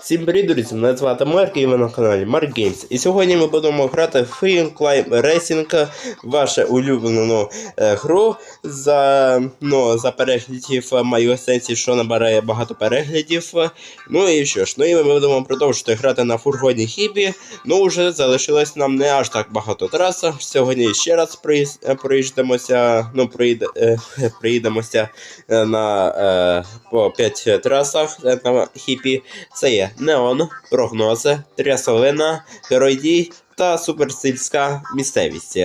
Всім привіт, друзі! Мене звати Марк і ви на каналі Mark Games. І сьогодні ми будемо грати в Film Climb Racing, вашу улюблену е, гру за, ну, за переглядів маю оценці, що набирає багато переглядів. Ну і що ж, ну і ми будемо продовжувати грати на фургоні Хібі. Ну вже залишилось нам не аж так багато трас. Сьогодні ще раз е, проїжджемося, ну проїд, е, е, на е, по 5 трасах е, на хіпі. Це є Неон, прогнози, Трясовина, Герой дій та суперсільська місцевість.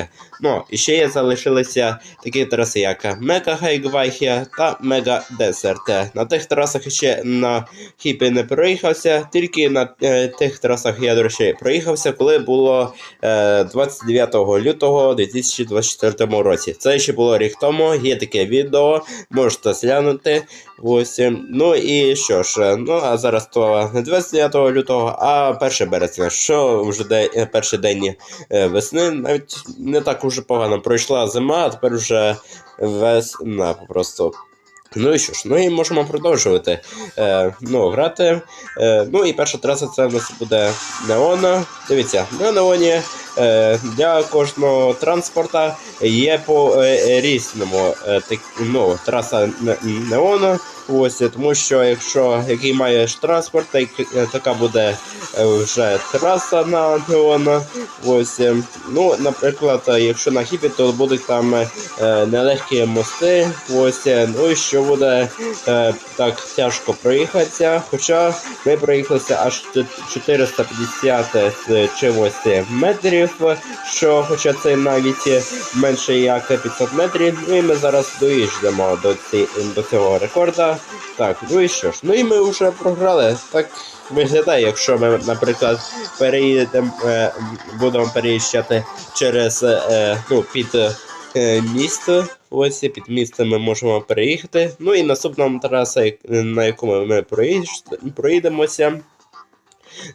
Ну, і ще є залишилися такі траси, як Мега Хайгвайхія та Мега Десерт. На тих трасах ще на хіпі не проїхався, тільки на е, тих трасах я, до речі, проїхався, коли було е, 29 лютого 2024 році. Це ще було рік тому, є таке відео, можете зглянути. Ось, ну і що ж, ну а зараз то не 29 лютого, а 1 березня, що вже де, перший день е, весни, навіть не так уже погано пройшла зима, а тепер вже весна просто. Ну і що ж, ну і можемо продовжувати е, ну, грати. Е, ну і перша траса це в нас буде Неона. Дивіться, на Неоні е, для кожного транспорта є по е, різному е, ну, траса Неона. Ось, тому що якщо який маєш транспорт, так, е, така буде е, вже траса на Неона. Ось, е, ну, наприклад, е, якщо на хіпі, то будуть там е, нелегкі мости. Ось, е, ну і що буде е, так тяжко проїхатися. Хоча ми проїхалися аж 450 з чимось метрів, що хоча це навіть менше як 500 метрів. Ну і ми зараз доїжджемо до, ці, до цього рекорда. Так, ну і що ж, ну і ми вже програли. Так виглядає, якщо ми, наприклад, переїдемо, е, будемо переїжджати через е, ну, під е, місто. Ось під місто ми можемо переїхати. Ну і наступна траса, на яку ми проїдемося.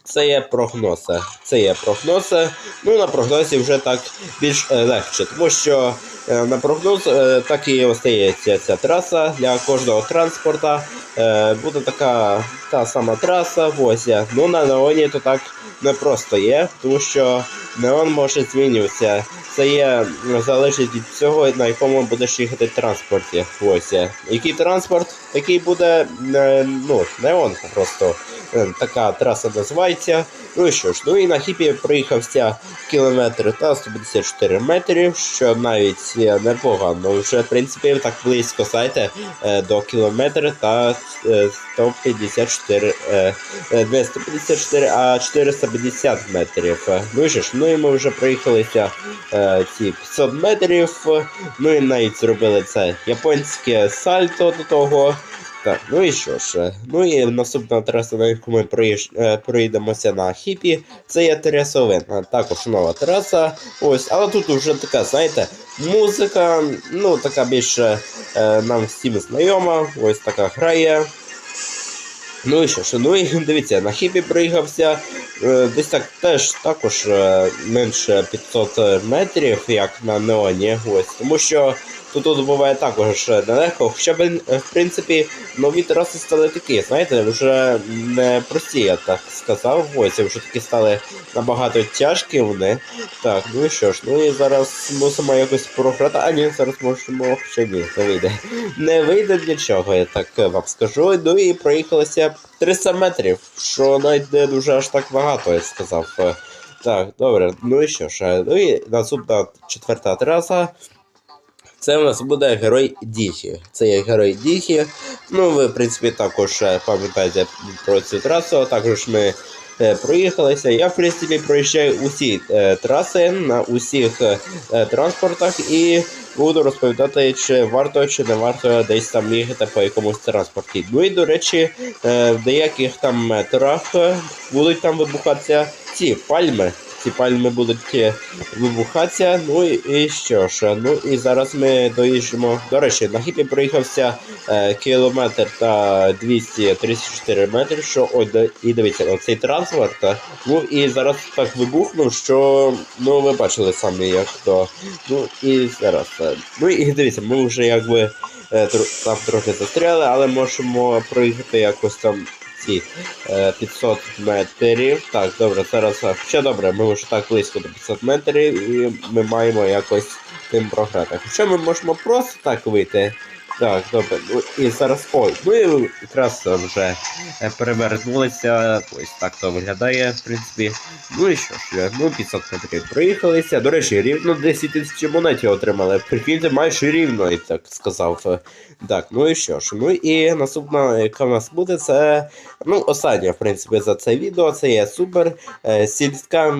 Це є прогнози. Це є прогнози. Ну, на прогнозі вже так більш е, легше, тому що е, на прогноз е, так і остається ця траса для кожного транспорта. Буде така та сама траса, ось. Ну на неоні то так не просто є, тому що неон може змінюватися. Це є залежить від цього, на якому будеш їхати транспорті. Ось. Який транспорт, такий буде ну, неон просто. Е, Така траса називається. Ну що ж, ну і на хіпі проїхався кілометр та 154 метрів, що навіть непогано. Вже в принципі так близько знаєте, е, до кілометра та е, 154, е, не 154, а 450 метрів. Ну що ж, ну і ми вже проїхалися ці 500 метрів. Ну і навіть зробили це японське сальто до того. Так, ну і що ж, е, ну і наступна траса, на яку ми е, проїдемося на хіпі, це є Трясовина. Також нова траса. Ось, але тут вже така, знаєте, музика, ну така більше е, нам всім знайома, ось така грає. Ну і що ж, ну і дивіться, на хіпі проїхався е, десь так теж також менше 500 метрів, як на неоні. Ось, тому що тут, тут буває також нелегко. Хоча б, е, в принципі, нові траси стали такі, знаєте, вже не прості, я так сказав. Ось, вже такі стали набагато тяжкі вони. Так, ну і що ж, ну і зараз мусимо якось програти. А ні, зараз можемо ще ні, не вийде. Не вийде для чого, я так вам скажу. Ну і проїхалося 300 метрів, що навіть не дуже аж так багато, я сказав. Так, добре, ну і що ж, ну і наступна четверта траса. Це у нас буде герой Діхі. Це є герой Діхі. Ну, ви, в принципі, також е, пам'ятаєте про цю трасу. Також ми е, проїхалися. Я, в принципі, проїжджаю усі е, траси на усіх е, транспортах і буду розповідати, чи варто чи не варто десь там їхати по якомусь транспорті. Ну і, до речі, е, в деяких там метрах е, будуть там вибухатися ці пальми. Ці пальми будуть е, вибухатися. Ну і, що ж, ну і зараз ми доїжджемо. До речі, на хіпі проїхався е, кілометр та 234 метри. Що ой, і дивіться, оцей транспорт. е, Ну і зараз так вибухнув, що ну ви бачили самі, як то. Ну і зараз. е, Ну і дивіться, ми вже якби там трохи застряли, але можемо проїхати якось там ці е, 500 метрів. Так, добре, зараз е, ще добре, ми вже так близько до 500 метрів і ми маємо якось тим програти. Хоча ми можемо просто так вийти. Так, добре. Ну і зараз. Ой, ми якраз вже е, перевернулися. Ось так то виглядає, в принципі. Ну і що ж, ну 500 метрів проїхалися. До речі, рівно 10 тисяч монетів отримали. Прикиньте, майже рівно, і так сказав. Так, ну і що ж. Ну і наступна, яка в нас буде, це ну, остання, в принципі, за це відео. Це є супер е, сільська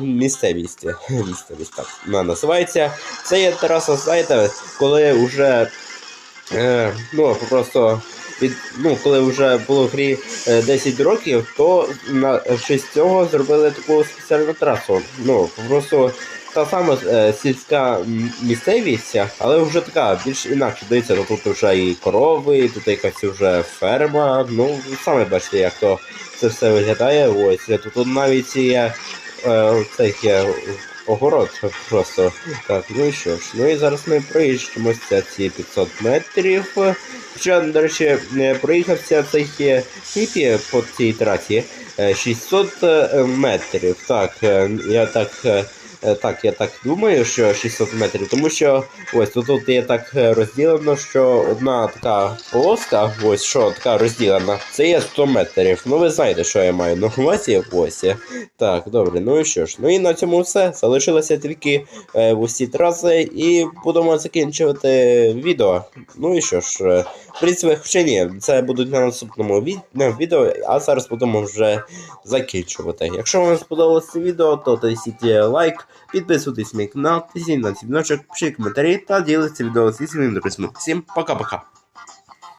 місцевість. Місцевість так вона називається. Це є Тараса, знаєте, коли вже Е, ну, просто від, ну, коли вже було в грі е, 10 років, то на в честь цього зробили таку спеціальну трасу. Ну, просто та сама е, сільська місцевість, але вже така, більш інакше. Дивіться, ну, тут вже і корови, і тут якась вже ферма. Ну, ви самі бачите, як то це все виглядає. Ось е, тут навіть є е, цей огород просто. Так, ну і що ж. Ну і зараз ми проїжджемося ці 500 метрів. Хоча, до речі, проїхався цей е, хіпі по цій трасі е, 600 е, метрів. Так, е, я так. Е, Так, я так думаю, що 600 метрів, тому що ось тут, тут є так е, розділено, що одна така полоска, ось що така розділена, це є 100 метрів. Ну ви знаєте, що я маю на увазі, ось. Так, добре, ну і що ж. Ну і на цьому все. Залишилося тільки е, усі траси, і будемо закінчувати відео. Ну і що ж, е, в принципі, хоча ні, це будуть на наступному ві- не, відео, а зараз будемо вже закінчувати. Якщо вам сподобалося це відео, то тисіть лайк, підписуйтесь на канал, тисніть на дзвіночок, пишіть коментарі та діліться відео зі своїми друзями. Всім пока-пока.